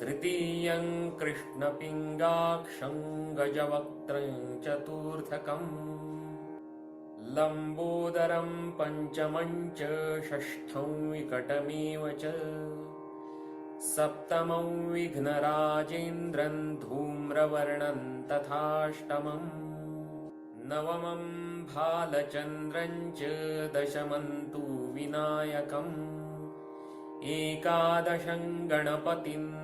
तृतीयं कृष्णपिङ्गाक्षं गजवक्त्रं चतुर्थकम्। लम्बोदरं पञ्चमं च षष्ठं विकटमेव च। सप्तमं विघ्नराजेन्द्रं धूम्रवर्णं तथाष्टमम्। नवमं भालचन्द्रं च दशमं तु विनायकम्। एकादशं गणपतिं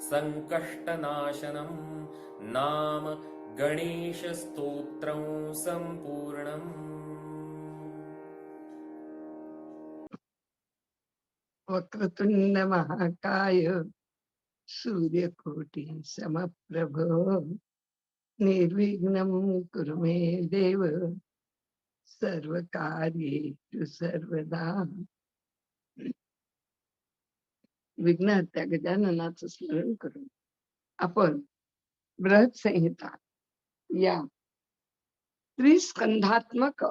सङ्कष्टनाशनं नाम गणेशस्तोत्रं सम्पूर्णम्। वक्रतुंड महाकाय सूर्यकोटि समप्रभो निर्विघ्नं कुरु मे देव सर्वकार्येषु सर्वदा। विघ्नहत्या गजाननाचं स्मरण करून आपण बृहत संहिता या त्रिस्कंधात्मक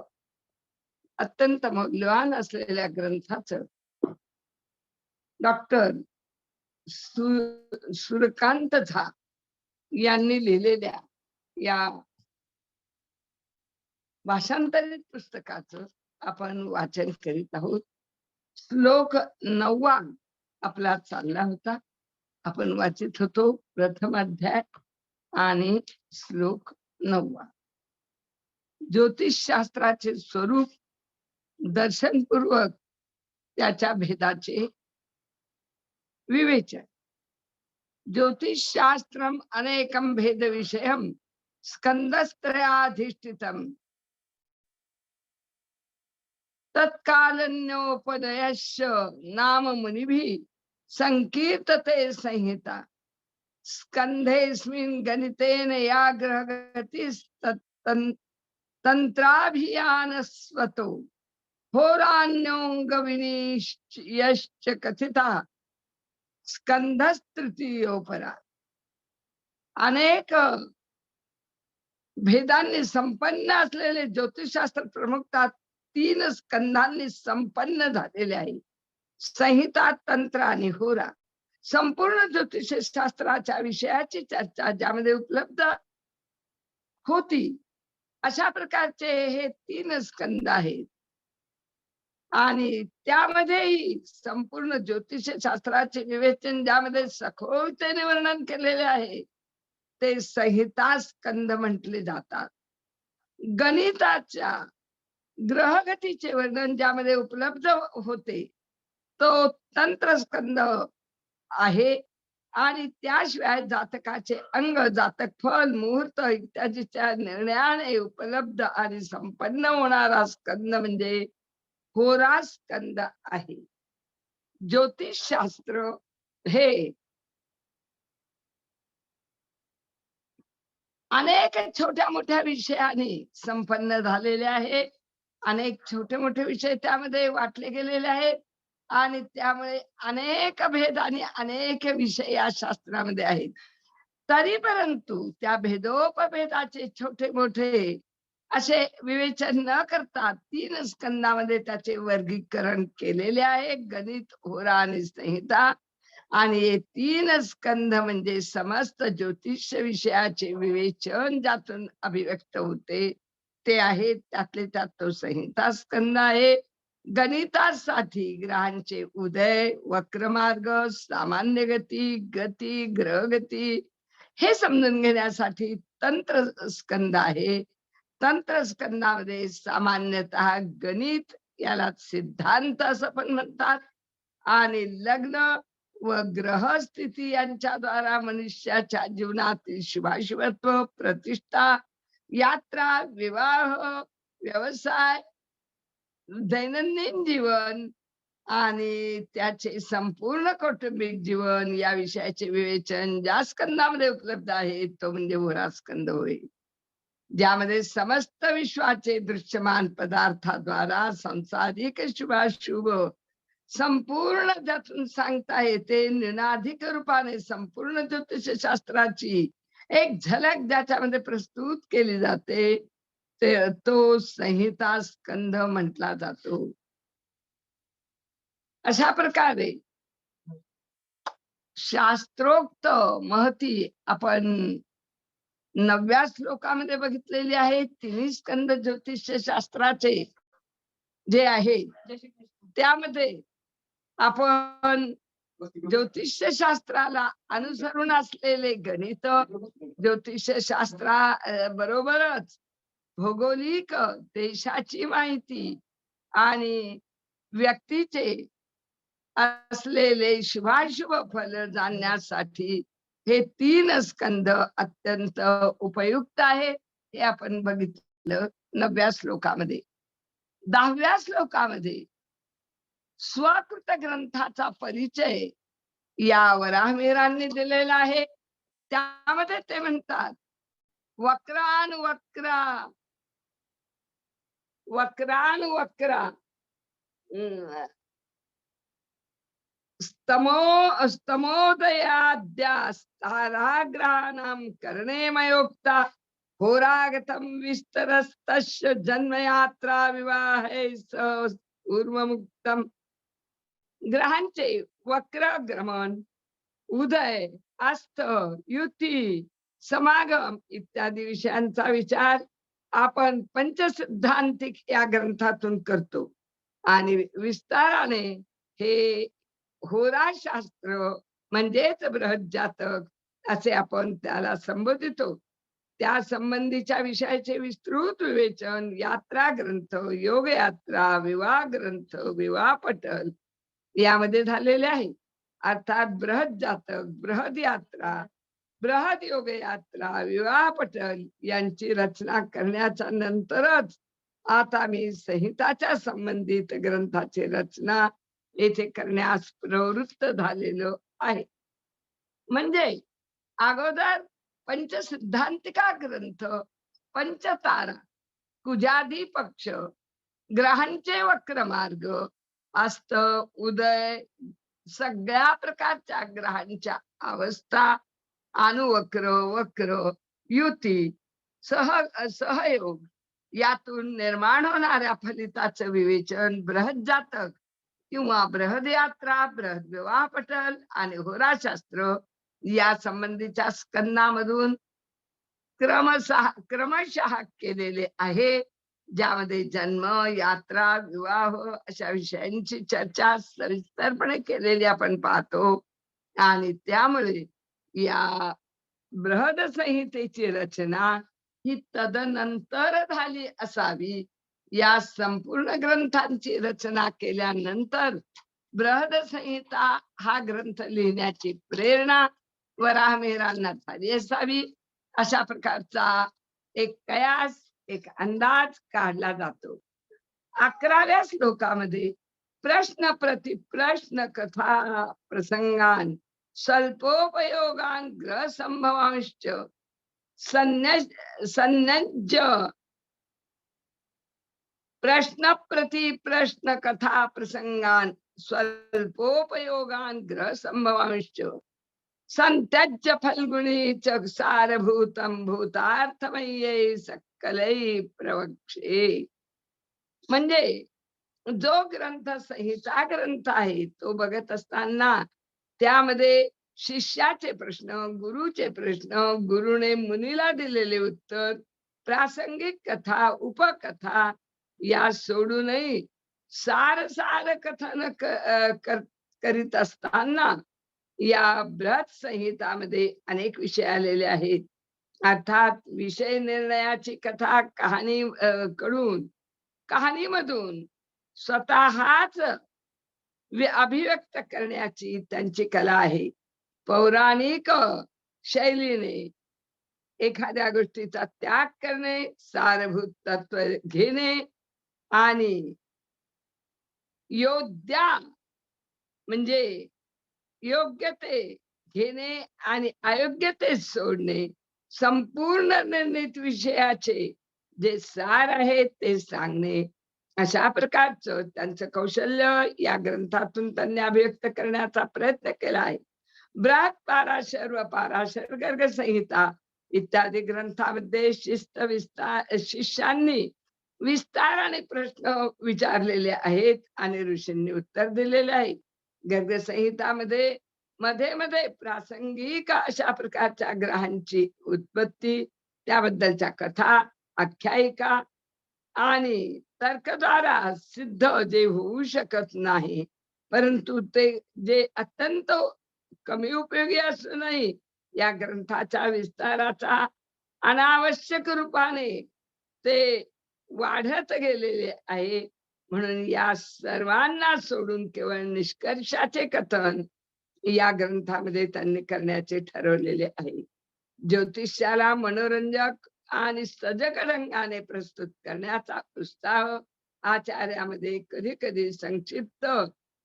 अत्यंत मौल्यवान असलेल्या ग्रंथाचं डॉक्टर सु सूर्यकांत झा यांनी लिहिलेल्या या भाषांतरित पुस्तकाचं आपण वाचन करीत आहोत. श्लोक नववा आपला चालला होता. आपण वाचित होतो प्रथम अध्याय आणि श्लोक नववा. ज्योतिषशास्त्राचे स्वरूप दर्शनपूर्वक त्याच्या भेदाचे विवेचन. ज्योतिषशास्त्रम अनेकम भेद विषयम स्कंदस्त्रयाधिष्ठितम. तत्कालन्योपदयश नाम मुनिभिः संकीर्तते संहिता स्कंधेस्मिन् गणितेन या ग्रहगतिस्तन् तन्त्राभियानस्वतो। होरान्योऽङ्गविनीश्च कथिता। स्कंधस्तृतीयोपरा अनेक भेदांनी संपन्न असलेले ज्योतिषशास्त्र प्रमुखता तीन स्कंधांनी संपन्न झालेले आहे. संहिता तंत्र आणि होरा. संपूर्ण ज्योतिष शास्त्राच्या विषयाची चर्चा ज्यामध्ये उपलब्ध होती. अशा प्रकारचे हे तीन स्कंद आहेत. आणि त्यामध्येही संपूर्ण ज्योतिष शास्त्राचे विवेचन ज्यामध्ये सखोलतेने वर्णन केलेले आहे ते संहिता स्कंद म्हटले जातात. गणिताच्या ग्रहगतीचे वर्णन ज्यामध्ये उपलब्ध होते तो तंत्रस्कंद आहे आणि त्याशिवाय जातकाचे अंग जातक फल मुहूर्त इत्यादीच्या निर्णयाने उपलब्ध आणि संपन्न होणारा स्कंद म्हणजे होरा स्कंद आहे. ज्योतिषशास्त्र हे अनेक छोट्या मोठ्या विषयाने संपन्न झालेले आहे. अनेक छोटे मोठे विषय त्यामध्ये वाटले गेलेले आहेत. आणि त्यामुळे अनेक भेद आणि अनेक विषय या शास्त्रामध्ये आहेत. तरी परंतु त्या भेदोपभेदाचे छोटे मोठे असे विवेचन न करता तीन स्कंदामध्ये त्याचे वर्गीकरण केलेले आहे. गणित होरा आणि संहिता. आणि हे तीन स्कंध म्हणजे समस्त ज्योतिष विषयाचे विवेचन ज्यातून अभिव्यक्त होते. ते आहे त्यातले त्यात तो संहिता स्कंद आहे. गणितासाठी ग्रहांचे उदय वक्रमार्ग सामान्य गती गती ग्रहगती हे समजून घेण्यासाठी तंत्र स्कंद आहे. तंत्र स्कंदामध्ये सामान्यतः गणित याला सिद्धांत असं पण म्हणतात आणि लग्न व ग्रहस्थिती यांच्या द्वारा मनुष्याच्या जीवनातील शुभाशुभत्व प्रतिष्ठा यात्रा विवाह व्यवसाय दैनंदिन जीवन आणि त्याचे संपूर्ण कौटुंबिक जीवन या विषयाचे विवेचन ज्या स्कंदामध्ये उपलब्ध आहे तो म्हणजे होरास्कंद स्कंद होय. ज्यामध्ये समस्त विश्वाचे दृश्यमान पदार्थाद्वारा संसारिक शुभाशुभ संपूर्ण त्यातून सांगता येते निनाधिक रूपाने संपूर्ण ज्योतिषशास्त्राची एक झलक ज्याच्यामध्ये प्रस्तुत केली जाते ते तो संहिता स्कंध म्हटला जातो. अशा प्रकारे शास्त्रोक्त महती आपण नवव्या श्लोकामध्ये बघितलेली आहे. तिन्ही स्कंद ज्योतिष शास्त्राचे जे आहे त्यामध्ये आपण ज्योतिष शास्त्राला अनुसरून असलेले गणित ज्योतिष शास्त्रा बरोबरच. भौगोलिक देशाची माहिती आणि व्यक्तीचे असलेले शुभाशुभ फल जाणण्यासाठी हे तीन स्कंद अत्यंत उपयुक्त आहे हे आपण बघितलं नवव्या श्लोकामध्ये. दहाव्या श्लोकामध्ये स्वकृत ग्रंथाचा परिचय या वराहमिरांनी दिलेला आहे. त्यामध्ये ते म्हणतात वक्रान वक्रा वक्रान वक्रा. स्तमो स्तमो स्तमोदयाद्यास्ताराग्रहाणां कर्णे मयोक्ता होरागतं विस्तरस्तस्य जन्मयात्रा विवाहे स पूर्वमुक्तम् ग्रहांचे वक्र ग्रमण उदय अस्त युती समागम इत्यादी विषयांचा विचार आपण पंचसिद्धांतिक या ग्रंथातून करतो. आणि विस्ताराने हे होराशास्त्र म्हणजेच बृहद जातक असे आपण त्याला संबोधितो. त्या संबंधीच्या विषयाचे विस्तृत विवेचन यात्रा ग्रंथ योग यात्रा विवाह ग्रंथ विवाह पटल यामध्ये झालेले आहे. अर्थात बृहद जातक बृहद यात्रा बृहद योग यात्रा विवाह पटल यांची रचना करण्याच्या नंतरच आता मी संहिताच्या संबंधित ग्रंथाची रचना येथे करण्यास प्रवृत्त झालेलो आहे. म्हणजे अगोदर पंचसिद्धांतिका ग्रंथ पंचतारा कुजादी पक्ष ग्रहांचे वक्रमार्ग अस्त उदय सगळ्या प्रकारच्या ग्रहांच्या अवस्था अनुवक्र वक्र युती सह सहयोग यातून निर्माण होणाऱ्या फलिताचं विवेचन बृहद जातक किंवा बृहद यात्रा बृहद विवाह पटल आणि होराशास्त्र या संबंधीच्या स्कंदामधून क्रमशः क्रमशः केलेले आहे. ज्यामध्ये जन्म यात्रा विवाह अशा विषयांची चर्चा सविस्तरपणे केलेली आपण पाहतो. आणि त्यामुळे या बृहद संहितेची रचना ही तदनंतर झाली असावी. या संपूर्ण ग्रंथांची रचना केल्यानंतर बृहद संहिता हा ग्रंथ लिहिण्याची प्रेरणा वराहमेरांना झाली असावी. अशा प्रकारचा एक कयास एक अंदाज काढला जातो. अकराव्या श्लोकामध्ये प्रश्न प्रति प्रश्न कथा प्रसंगान स्वल्पोपयोगान ग्रह संभवांश सन्नज प्रश्न प्रति प्रश्न कथा प्रसंगान स्वल्पोपयोगान ग्रह संभवांश संत्यज्य फल्गुणी च सारभूतम भूतार्थमय्ये कलई प्रवक्षे. म्हणजे जो ग्रंथ संहिता ग्रंथ आहे तो बघत असताना त्यामध्ये शिष्याचे प्रश्न गुरुचे प्रश्न गुरुने मुनीला दिलेले उत्तर प्रासंगिक कथा उपकथा या सोडूनही सार सार कथन कर- करीत असताना या बृहत संहितामध्ये अनेक विषय आलेले आहेत. अर्थात विषय निर्णयाची कथा कहाणी कडून कहाणीमधून स्वतःच अभिव्यक्त करण्याची त्यांची कला आहे. पौराणिक शैलीने एखाद्या गोष्टीचा त्याग करणे सारभूत तत्व घेणे आणि योद्धा म्हणजे योग्य ते घेणे आणि अयोग्य ते सोडणे संपूर्ण निर्णित विषयाचे जे सार आहे ते सांगणे. अशा प्रकारचं त्यांचं कौशल्य या ग्रंथातून त्यांनी अभिव्यक्त करण्याचा प्रयत्न केला आहे. ब्रात पाराशर व पाराशर गर्ग संहिता इत्यादी ग्रंथामध्ये शिस्त विस्तार शिष्यांनी विस्ताराने प्रश्न विचारलेले आहेत आणि ऋषींनी उत्तर दिलेले आहे. गर्ग संहितामध्ये मध्ये मध्ये प्रासंगिक अशा प्रकारच्या ग्रहांची उत्पत्ती त्याबद्दलच्या कथा आख्यायिका आणि तर्कद्वारा सिद्ध जे होऊ शकत नाही परंतु ते जे अत्यंत कमी उपयोगी असूनही या ग्रंथाच्या विस्ताराचा अनावश्यक रूपाने ते वाढत गेलेले आहे म्हणून या सर्वांना सोडून केवळ निष्कर्षाचे कथन या ग्रंथामध्ये त्यांनी करण्याचे ठरवलेले आहे. ज्योतिषाला मनोरंजक आणि सजग रंगाने प्रस्तुत करण्याचा उत्साह आचार्यामध्ये कधी कधी संक्षिप्त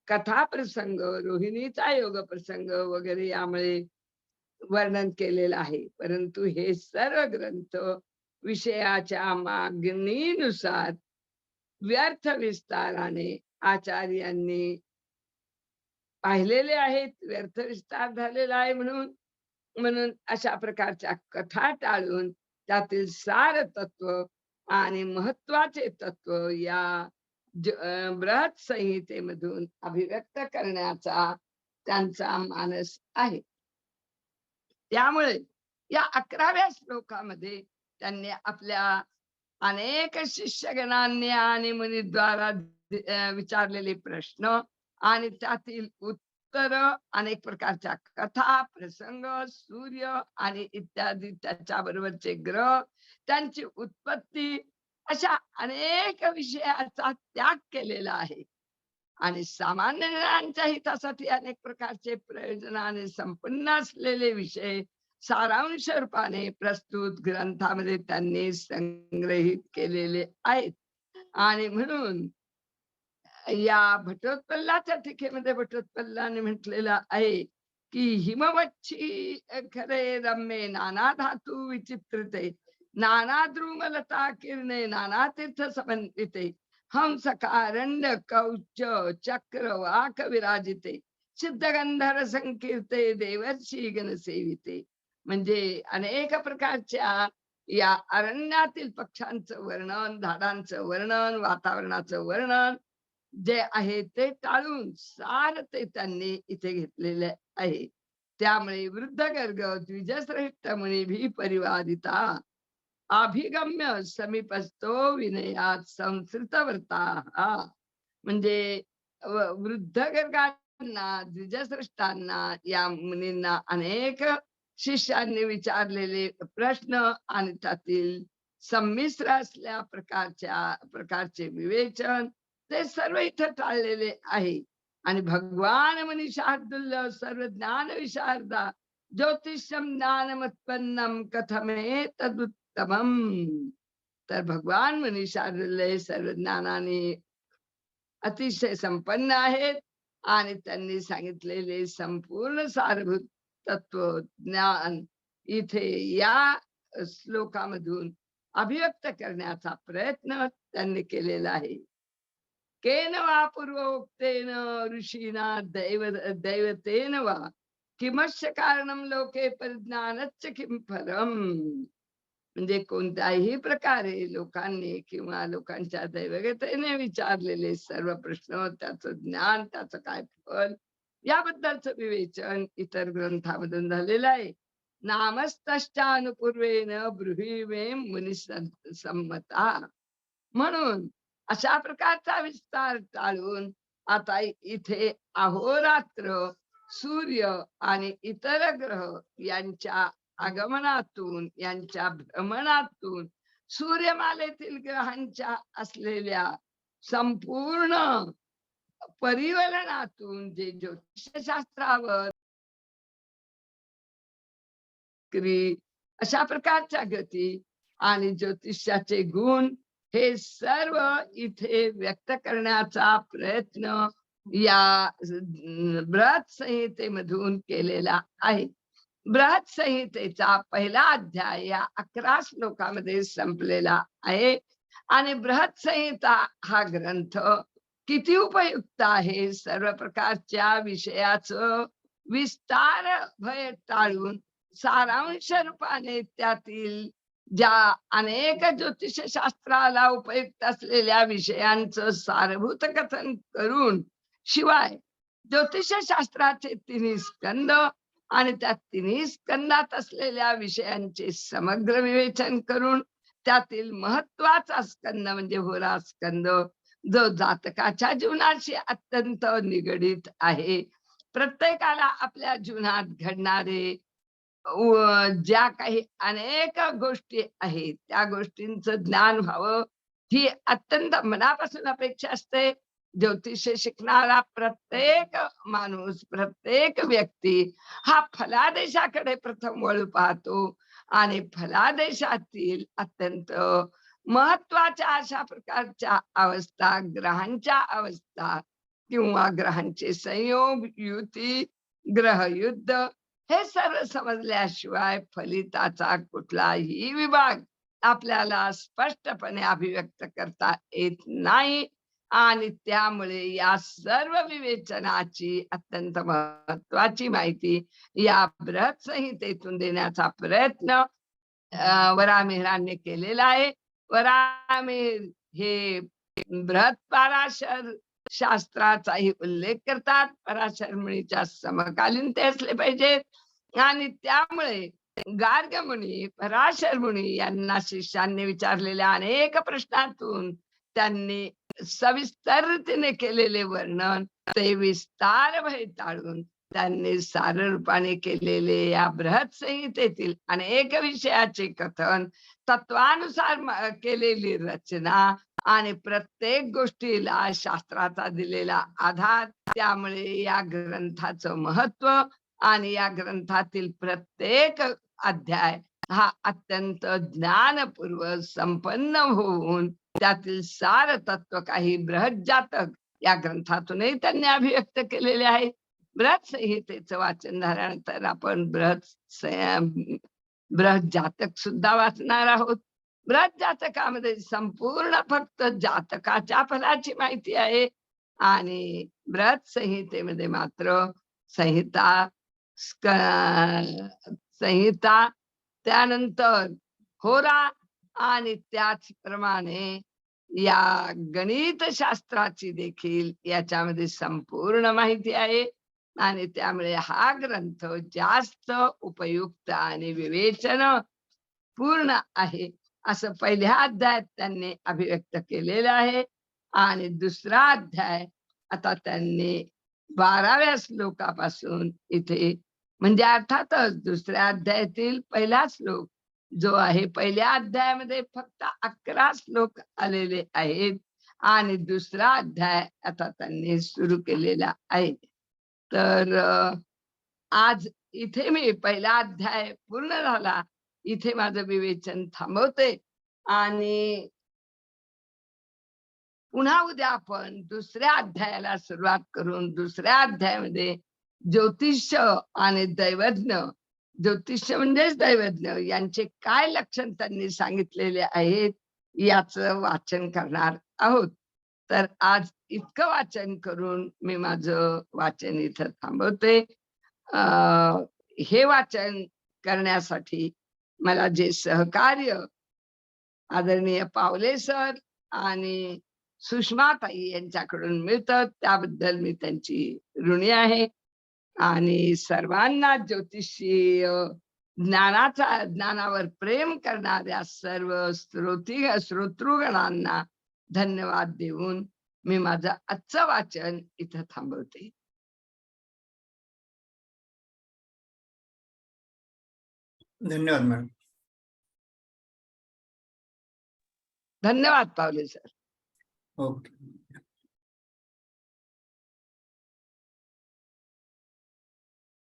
कथा प्रसंग रोहिणीचा योग प्रसंग वगैरे यामुळे वर्णन केलेलं आहे. परंतु हे सर्व ग्रंथ विषयाच्या मागणीनुसार व्यर्थ विस्ताराने आचार्यांनी पाहिलेले आहेत व्यर्थ विस्तार झालेला आहे म्हणून म्हणून अशा प्रकारच्या कथा टाळून त्यातील सार तत्व आणि महत्त्वाचे तत्व या बृहत संहितेमधून अभिव्यक्त करण्याचा त्यांचा मानस आहे. त्यामुळे या अकराव्या श्लोकामध्ये त्यांनी आपल्या अनेक शिष्यगणांनी आणि मुनिद्वारा विचारलेले प्रश्न आणि त्यातील उत्तर अनेक प्रकारच्या कथा प्रसंग सूर्य आणि इत्यादी त्याच्या बरोबरचे ग्रह त्यांची उत्पत्ती अशा अनेक विषयाचा त्याग केलेला आहे. आणि सामान्य जणांच्या हितासाठी अनेक प्रकारचे प्रयोजनाने संपन्न असलेले विषय सारांश रूपाने प्रस्तुत ग्रंथामध्ये त्यांनी संग्रहित केलेले आहेत. आणि म्हणून या भटोत्पल्लाच्या टीकेमध्ये भटोत्पल्लाने म्हटलेलं आहे की हिमवच्छी खरे रम्ये नाना धातू विचित्रते नाना द्रुमलता किरणे नाना तीर्थ समन्विते हंस कारण्य कौच चक्र वाक विराजिते सिद्ध गंधर संकीर्ते देवर्षी गण सेविते. म्हणजे अनेक प्रकारच्या या अरण्यातील पक्षांचं वर्णन झाडांचं वर्णन वातावरणाचं वर्णन जे आहे ते टाळून सार ते त्यांनी इथे घेतलेले आहे. त्यामुळे वृद्ध गर्ग द्विजश्रेष्ठ मुनी भी परिवादिता. अभिगम्य समीपस्तो विनयात संस्कृत वर्ता म्हणजे वृद्ध गर्गांना द्विजश्रेष्ठांना या मुनींना अनेक शिष्यांनी विचारलेले प्रश्न आणि त्यातील संमिश्र असल्या प्रकारच्या प्रकारचे विवेचन ते सर्व इथं टाळलेले आहे. आणि भगवान मनीषार्दुल्य सर्व ज्ञान विशारदा ज्योतिषम ज्ञानमुत्पन्नम कथमे तदुत्तम तर भगवान मनीषार्दुल्य सर्व ज्ञानाने अतिशय संपन्न आहेत. आणि त्यांनी सांगितलेले संपूर्ण सारभूत तत्व ज्ञान इथे या श्लोकामधून अभिव्यक्त करण्याचा प्रयत्न त्यांनी केलेला आहे. केन वा पूर्वोक्तेन ऋषीना दैव दैवतेन वा? किमश्च कारणम लोके परिज्ञानच किम फलम? म्हणजे कोणत्याही प्रकारे लोकांनी किंवा लोकांच्या दैवगतेने विचारलेले सर्व प्रश्न त्याचं ज्ञान त्याचं काय फल याबद्दलचं विवेचन इतर ग्रंथामधून झालेलं आहे. नामस्तश्चानुपूर्वेन ब्रुहिमे मुनी संमता. म्हणून अशा प्रकारचा विस्तार टाळून आता इथे अहोरात्र सूर्य आणि इतर ग्रह यांच्या आगमनातून यांच्या भ्रमणातून सूर्यमालेतील ग्रहांच्या असलेल्या संपूर्ण परिवलनातून जे ज्योतिषशास्त्रावर क्री अशा प्रकारच्या गती आणि ज्योतिषाचे गुण हे सर्व इथे व्यक्त करण्याचा प्रयत्न या बृहत संहितेमधून केलेला आहे. बृहत संहितेचा पहिला अध्याय या अकरा श्लोकामध्ये संपलेला आहे. आणि बृहत संहिता हा ग्रंथ किती उपयुक्त आहे? सर्व प्रकारच्या विषयाचं विस्तार भय टाळून सारांश रूपाने त्यातील ज्या अनेक ज्योतिष शास्त्राला उपयुक्त असलेल्या विषयांचं सारभूत कथन करून शिवाय ज्योतिष शास्त्राचे तिन्ही स्कंद आणि त्या तिन्ही स्कंदात असलेल्या विषयांचे समग्र विवेचन करून त्यातील महत्त्वाचा स्कंद म्हणजे होरा स्कंद जो जातकाच्या जीवनाशी अत्यंत निगडीत आहे. प्रत्येकाला आपल्या जीवनात घडणारे ज्या काही अनेक गोष्टी आहेत त्या गोष्टींचं ज्ञान व्हावं ही अत्यंत मनापासून अपेक्षा असते. ज्योतिष शिकणारा प्रत्येक माणूस प्रत्येक व्यक्ती हा फलादेशाकडे प्रथम वळू पाहतो आणि फलादेशातील अत्यंत महत्त्वाच्या अशा प्रकारच्या अवस्था ग्रहांच्या अवस्था किंवा ग्रहांचे संयोग युती ग्रहयुद्ध हे सर्व समजल्याशिवाय फलिताचा कुठलाही विभाग आपल्याला स्पष्टपणे अभिव्यक्त करता येत नाही आणि त्यामुळे या सर्व विवेचनाची अत्यंत महत्वाची माहिती या बृहत संहितेतून देण्याचा प्रयत्न वरामिहिरांनी केलेला आहे. वरामिहिर हे बृहत पाराशर शास्त्राचाही उल्लेख करतात. पराशर मुनीच्या समकालीन ते असले पाहिजेत आणि त्यामुळे गार्गमुनी पराशर मुनी यांना शिष्यांनी विचारलेल्या अनेक प्रश्नातून त्यांनी सविस्तरतेने केलेले वर्णन ते विस्तार भय टाळून त्यांनी सार रूपाने केलेले या बृहत संहितेतील अनेक विषयाचे कथन तत्वानुसार केलेली रचना आणि प्रत्येक गोष्टीला शास्त्राचा दिलेला आधार. त्यामुळे या ग्रंथाचं महत्त्व आणि या ग्रंथातील प्रत्येक अध्याय हा अत्यंत ज्ञानपूर्व संपन्न होऊन त्यातील सार तत्व काही बृहज्जातक या ग्रंथातूनही त्यांनी अभिव्यक्त केलेले आहे. बृहत संहितेचं वाचन झाल्यानंतर आपण बृहत बृहज्जातक सुद्धा वाचणार आहोत. ब्रज जातकामध्ये संपूर्ण फक्त जातकाच्या फलाची माहिती आहे. आणि ब्रज संहितेमध्ये मात्र संहिता संहिता त्यानंतर होरा आणि त्याचप्रमाणे या गणित शास्त्राची देखील याच्यामध्ये संपूर्ण माहिती आहे. आणि त्यामुळे हा ग्रंथ जास्त उपयुक्त आणि विवेचन पूर्ण आहे. असं पहिल्या अध्यायात त्यांनी अभिव्यक्त केलेलं आहे. आणि दुसरा अध्याय आता त्यांनी बाराव्या श्लोकापासून इथे म्हणजे अर्थातच दुसऱ्या अध्यायातील पहिला श्लोक जो आहे पहिल्या अध्यायामध्ये फक्त अकरा श्लोक आलेले आहेत. आणि दुसरा अध्याय आता त्यांनी सुरू केलेला आहे. तर आज इथे मी पहिला अध्याय पूर्ण झाला. इथे माझं विवेचन थांबवते. आणि पुन्हा उद्या आपण दुसऱ्या अध्यायाला सुरुवात करून दुसऱ्या अध्यायामध्ये ज्योतिष आणि दैवज्ञ ज्योतिष म्हणजेच दैवज्ञ यांचे काय लक्षण त्यांनी सांगितलेले आहेत याच वाचन करणार आहोत. तर आज इतकं वाचन करून मी माझं वाचन इथं थांबवते. अं, हे वाचन करण्यासाठी मला जे सहकार्य आदरणीय पावले सर आणि सुषमाताई यांच्याकडून मिळतं त्याबद्दल मी त्यांची ऋणी आहे. आणि सर्वांना ज्योतिषीय ज्ञानाचा ज्ञानावर प्रेम करणाऱ्या सर्व श्रोती श्रोतृगणांना धन्यवाद देऊन मी माझं आजचं वाचन इथं थांबवते. धन्यवाद मॅडम. धन्यवाद पावले सर. ओके.